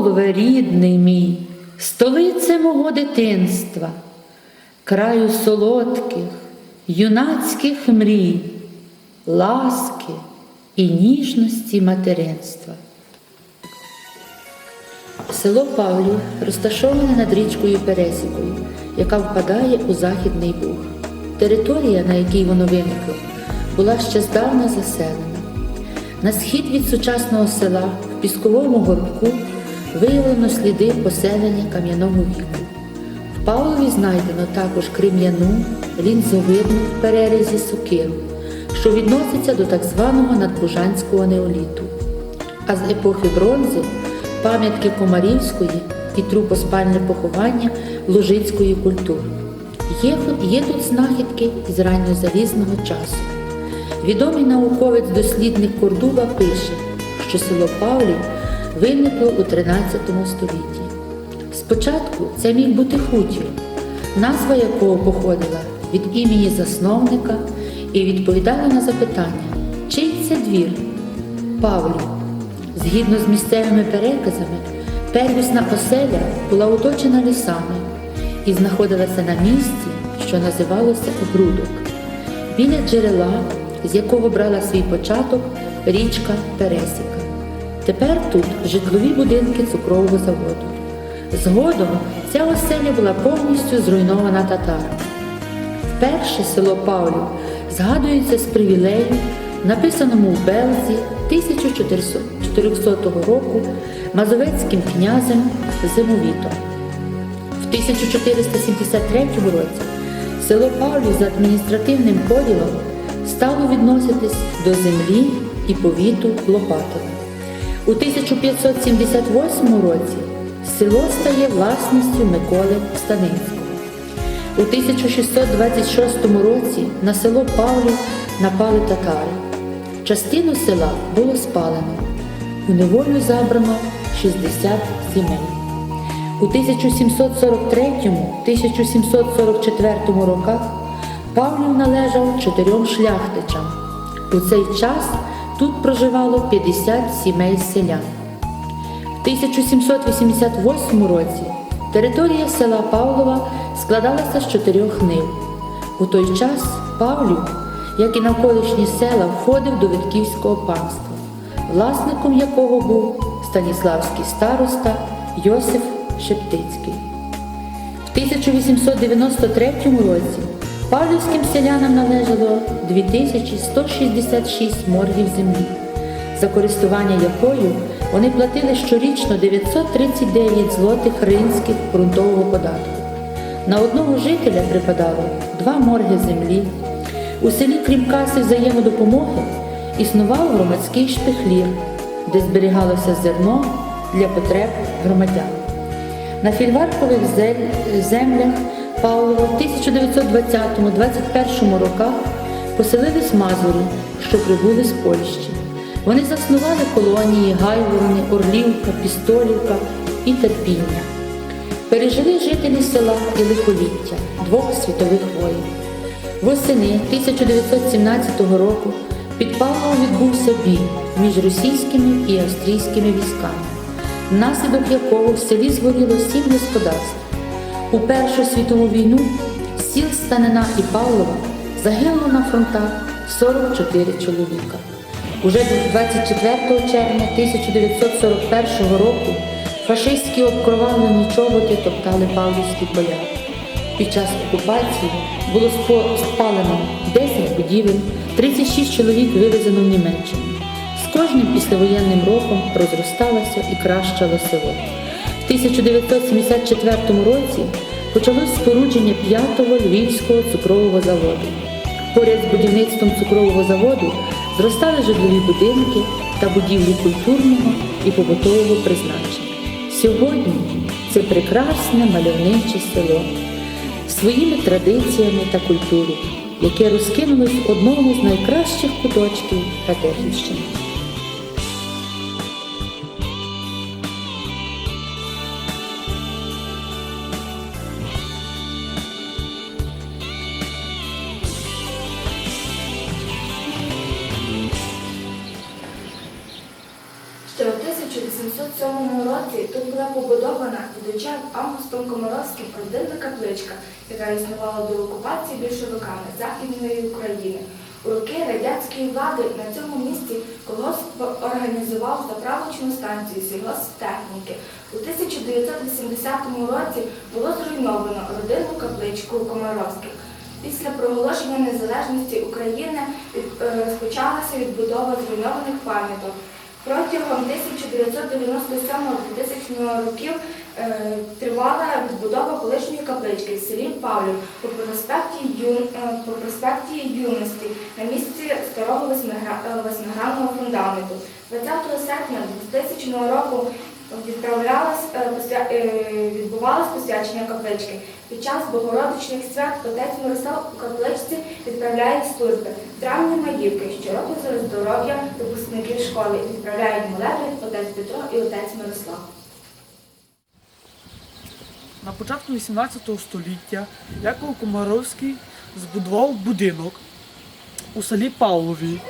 О, рідний мій, столице мого дитинства, краю солодких, юнацьких мрій, ласки і ніжності материнства. Село Павлів розташоване над річкою Пересікою, яка впадає у Західний Буг. Територія, на якій воно виникло, була ще здавна заселена. На схід від сучасного села в Пісковому горбку виявлено сліди поселення кам'яного віку. В Павлові знайдено також крем'яну, лінзовидну в перерізі сокиру, що відноситься до так званого надбужанського неоліту. А з епохи бронзи пам'ятки Комарівської і трупоспальне поховання Лужицької культури. Є, є тут знахідки із ранньозалізного часу. Відомий науковець-дослідник Кордуба пише, що село Павлів виникло у 13 столітті. Спочатку це міг бути хутір, назва якого походила від імені засновника і відповідала на запитання, чий це двір? Павлів. Згідно з місцевими переказами, первісна оселя була оточена лісами і знаходилася на місці, що називалося Обрудок, біля джерела, з якого брала свій початок річка Пересіка. Тепер тут житлові будинки цукрового заводу. Згодом ця оселя була повністю зруйнована татарами. Вперше село Павлів згадується з привілею, написаному в Белзі 1400 року Мазовецьким князем Зимовітом. В 1473 році село Павлів за адміністративним поділом стало відноситись до землі і повіту Лопатина. У 1578 році село стає власністю Миколи Станинського. У 1626 році на село Павлів напали татари. Частину села було спалено. У неволю забрано 60 сімей. У 1743-1744 роках Павлів належав чотирьом шляхтичам. У цей час тут проживало 50 сімей селян. В 1788 році територія села Павлова складалася з чотирьох нив. У той час Павлів, як і навколишні села, входив до Витківського панства, власником якого був станіславський староста Йосиф Шептицький. В 1893 році павлівським селянам належало 2166 моргів землі, за користування якою вони платили щорічно 939 злотих ринських ґрунтового податку. На одного жителя припадало два морги землі. У селі, крім каси взаємодопомоги, існував громадський шпихлір, де зберігалося зерно для потреб громадян. На фільваркових землях Павлова в 1920-21 роках поселились мазури, що прибули з Польщі. Вони заснували колонії Гайворони, Орлівка, Пістолівка і Терпіння. Пережили жителі села і лихоліття двох світових воїн. Восени 1917 року під Павловом відбувся бій між російськими і австрійськими військами, внаслідок якого в селі згоріло сім господарств. У Першу світову війну сіл Станина і Павлова загинуло на фронтах 44 чоловіка. Уже 24 червня 1941 року фашистські обкровавлені чоботи топтали Павлівські поля. Під час окупації було спалено 10 будівель, 36 чоловік вивезено в Німеччину. З кожним післявоєнним роком розросталося і кращало село. В 1974 році почалось спорудження п'ятого львівського цукрового заводу. Поряд з будівництвом цукрового заводу зростали житлові будинки та будівлі культурного і побутового призначення. Сьогодні це прекрасне мальовниче село своїми традиціями та культурою, яке розкинулось в одному з найкращих куточків Радехівщини. 1807 році тут була побудована дідучем Августом Комаровським родинна капличка, яка існувала до окупації більшовиками Західної України. У роки радянської влади на цьому місці колгосп організував заправочну станцію сільгосптехніки. У 1980 році було зруйновано родинну капличку Комаровських. Після проголошення незалежності України е, розпочалася відбудова зруйнованих пам'яток. Протягом 1997-2000 років е, тривала відбудова колишньої каплички в селі Павлів по проспекті, Ю, е, по проспекті Юності на місці старого е, восьмигранного фундаменту. 20 серпня 2000 року відбувалось посвячення каплички. Під час богородичних свят отець Мирослав у капличці відправляє служби. Травні Маївки щороку за здоров'я випускників школи відправляють молебні отець Петро і отець Мирослав. На початку 18 століття Яков Комаровський збудував будинок у селі Павлові.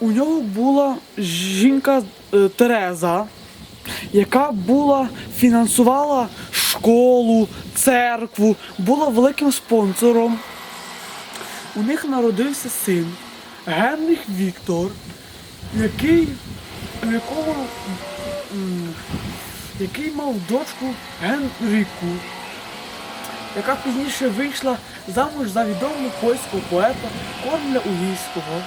У нього була жінка е, Тереза, яка була фінансувала школу, церкву, була великим спонсором. У них народився син Генріх Віктор, який, якого який мав дочку Генріку, яка пізніше вийшла замуж за відомого польського поета Корнеля Угійського.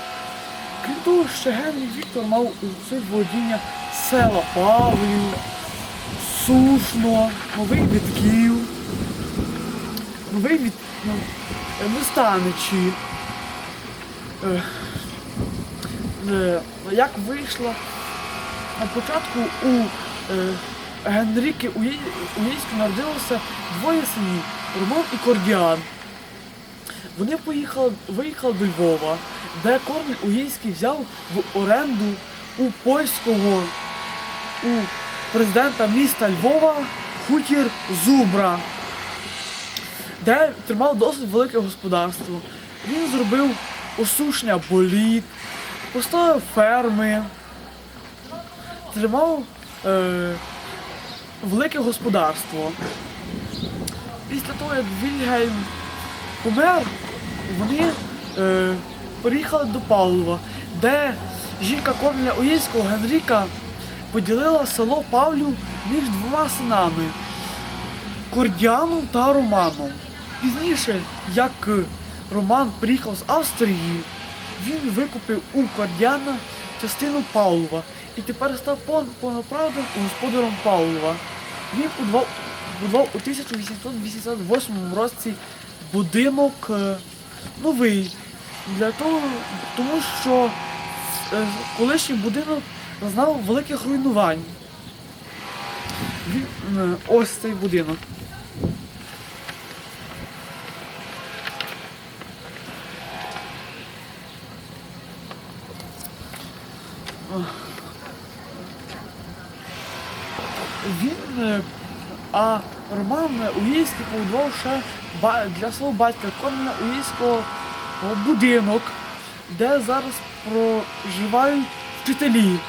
Крім того, ще Генрій Віктор мав своє володіння села Павлів, Сушно, Новий Вітків, Новий від... ну, е, Листаничі. Е, е, Як вийшла на початку у е, Генріки Уїську народилося двоє синів Роман і Кордіан. Вони поїхали, виїхали до Львова, де Корнель Угійський взяв в оренду у польського у президента міста Львова хутір Зубра, де тримав досить велике господарство. Він зробив осушення боліт, поставив ферми, тримав е, велике господарство. Після того, як Вільгельм помер, вони е, переїхали до Павлова, де жінка Корнеля Уїльського Генріка поділила село Павлів між двома синами Кордіаном та Романом. Пізніше, як Роман приїхав з Австрії, він викупив у Кордіана частину Павлова і тепер став повноправним господарем Павлова. Він будував, будував у 1888 році будинок е, новий. Для того, тому що е, колишній будинок зазнав великих руйнувань. Е, ось цей будинок. Він, е, а Роман Уїльський побудував ще для свого батька Корнеля Уїльського о, будинок, де зараз проживають вчителі.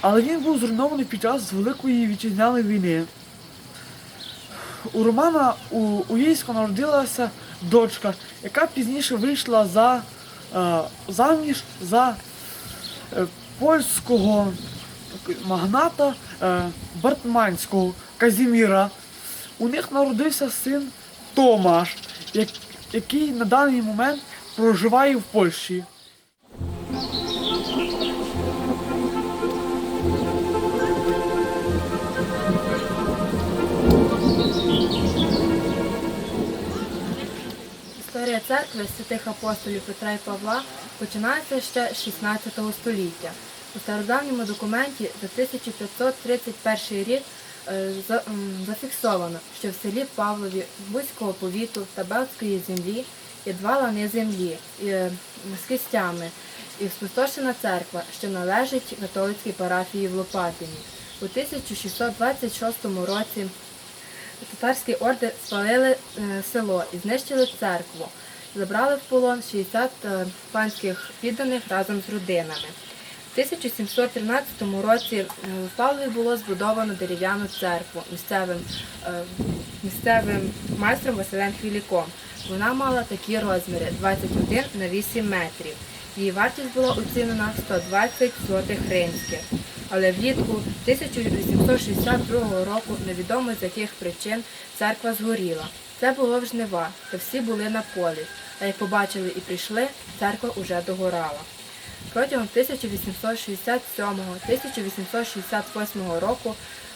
Але він був зруйнований під час Великої вітчизняної війни. У Романа у Уїльського народилася дочка, яка пізніше вийшла за е, заміж за е, польського магната е, Бартманського Казіміра, у них народився син Томаш, який на даний момент проживає в Польщі. Історія церкви святих апостолів Петра і Павла починається ще з 16 століття. У стародавньому документі за 1531 рік зафіксовано, що в селі Павлові Бузького повіту та Белської землі є два лани землі е, з кистями і спустошена церква, що належить католицькій парафії в Лопатині. У 1626 році татарські орди спалили е, село і знищили церкву. Забрали в полон 60 е, панських підданих разом з родинами. В 1713 році е, в Павлові було збудовано дерев'яну церкву місцевим, е, місцевим майстром Василем Хвіліком. Вона мала такі розміри 21 на 8 метрів. Її вартість була оцінена в 120 злотих римських. Але влітку 1862 року невідомо з яких причин церква згоріла. Це було в жнива, та всі були на полі. А як побачили і прийшли, церква уже догорала. Протягом 1867-1868 року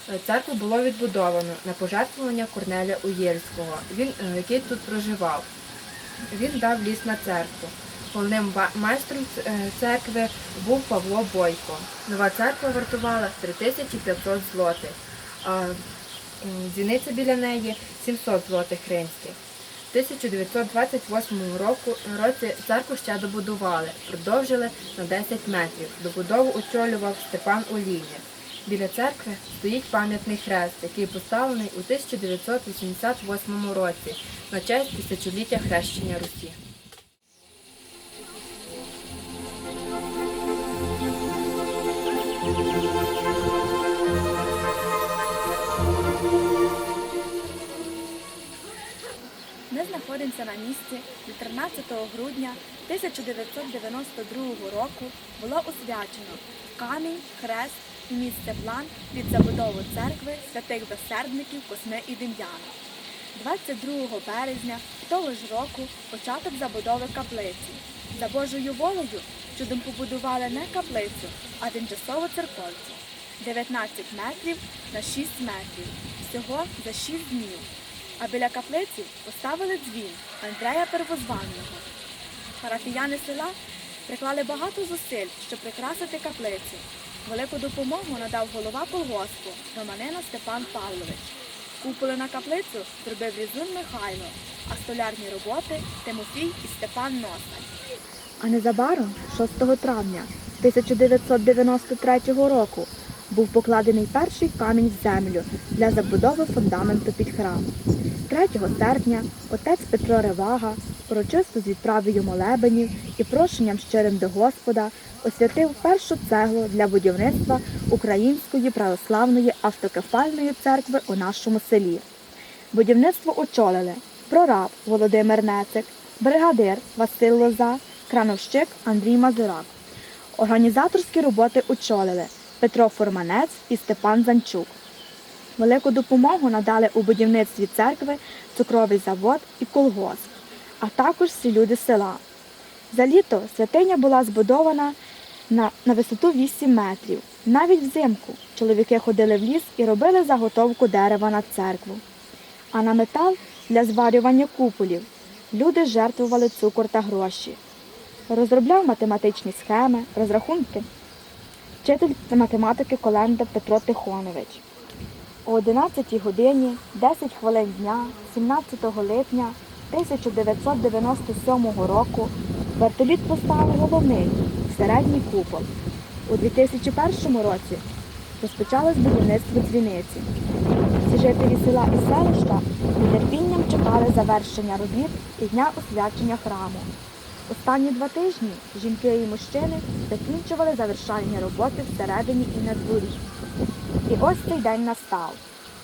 е, церкву було відбудовано на пожертвування Корнеля Уєльського, він, е, який тут проживав. Він дав ліс на церкву. Головним майстром е, церкви був Павло Бойко. Нова церква вартувала 3500 злотих, а дзвіниця біля неї 700 злотих римських. В 1928 року, році церкву ще добудували, продовжили на 10 метрів. Добудову очолював Степан Олійник. Біля церкви стоїть пам'ятний хрест, який поставлений у 1988 році на честь тисячоліття хрещення Русі. Знаходимося на місці, де 13 грудня 1992 року було освячено камінь, хрест і місце план під забудову церкви святих безсердників Косми і Дем'яна. 22 березня того ж року початок забудови каплиці. За Божою волею чудом побудували не каплицю, а тимчасову церковцю. 19 метрів на 6 метрів, всього за 6 днів. А біля каплиці поставили дзвін Андрея Первозванного. Парафіяни села приклали багато зусиль, щоб прикрасити каплицю. Велику допомогу надав голова колгоспу Романина Степан Павлович. Куполи на каплицю зробив Різун Михайло, а столярні роботи Тимофій і Степан Носаль. А незабаром, 6 травня 1993 року, був покладений перший камінь в землю для забудови фундаменту під храм. 3 серпня отець Петро Ревага урочисто з відправою молебенів і прошенням щирим до Господа освятив першу цеглу для будівництва Української православної автокефальної церкви у нашому селі. Будівництво очолили прораб Володимир Нецик, бригадир Василь Лоза, крановщик Андрій Мазурак. Організаторські роботи очолили Петро Форманець і Степан Занчук. Велику допомогу надали у будівництві церкви цукровий завод і колгосп, а також всі люди села. За літо святиня була збудована на, на висоту 8 метрів. Навіть взимку чоловіки ходили в ліс і робили заготовку дерева на церкву. А на метал для зварювання куполів люди жертвували цукор та гроші. Розробляв математичні схеми, розрахунки вчитель математики Коленда Петро Тихонович. О 11 годині 10 хвилин дня 17 липня 1997 року вертоліт поставив головний середній купол. У 2001 році розпочалось будівництво дзвіниці. Всі жителі села і селища з нетерпінням чекали завершення робіт і дня освячення храму. Останні два тижні жінки і мужчини закінчували завершальні роботи всередині і на дворі. І ось цей день настав.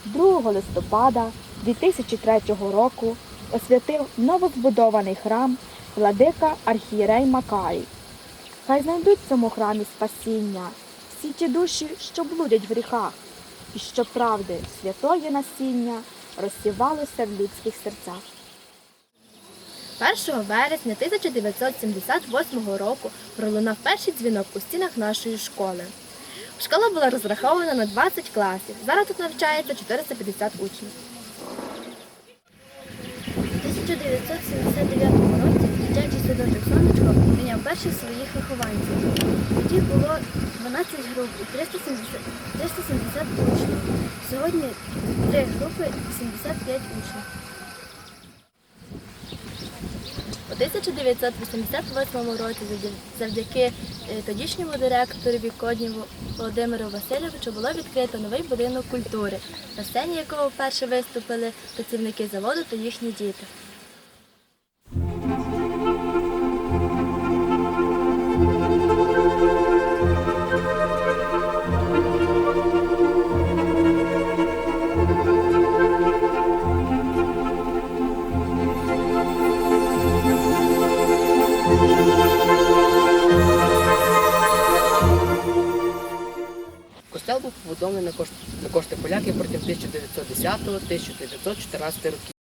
2 листопада 2003 року освятив новозбудований храм владика архієрей Макарій. Хай знайдуть в цьому храмі спасіння всі ті душі, що блудять в гріхах, і що правди святої насіння розсівалося в людських серцях. 1 вересня 1978 року пролунав перший дзвінок у стінах нашої школи. Школа була розрахована на 20 класів. Зараз тут навчається 450 учнів. У 1979 році Дитячий садочок сонечко прийняв перших своїх вихованців. Тоді було 12 груп і 370, 370 учнів. Сьогодні три групи і 75 учнів. У 1988 році завдяки е, тодішньому директору Коднєву Володимиру Васильовичу було відкрито новий будинок культури, на сцені якого вперше виступили працівники заводу та їхні діти. Побудований на кошти, на кошти поляків протягом 1910-1914 років.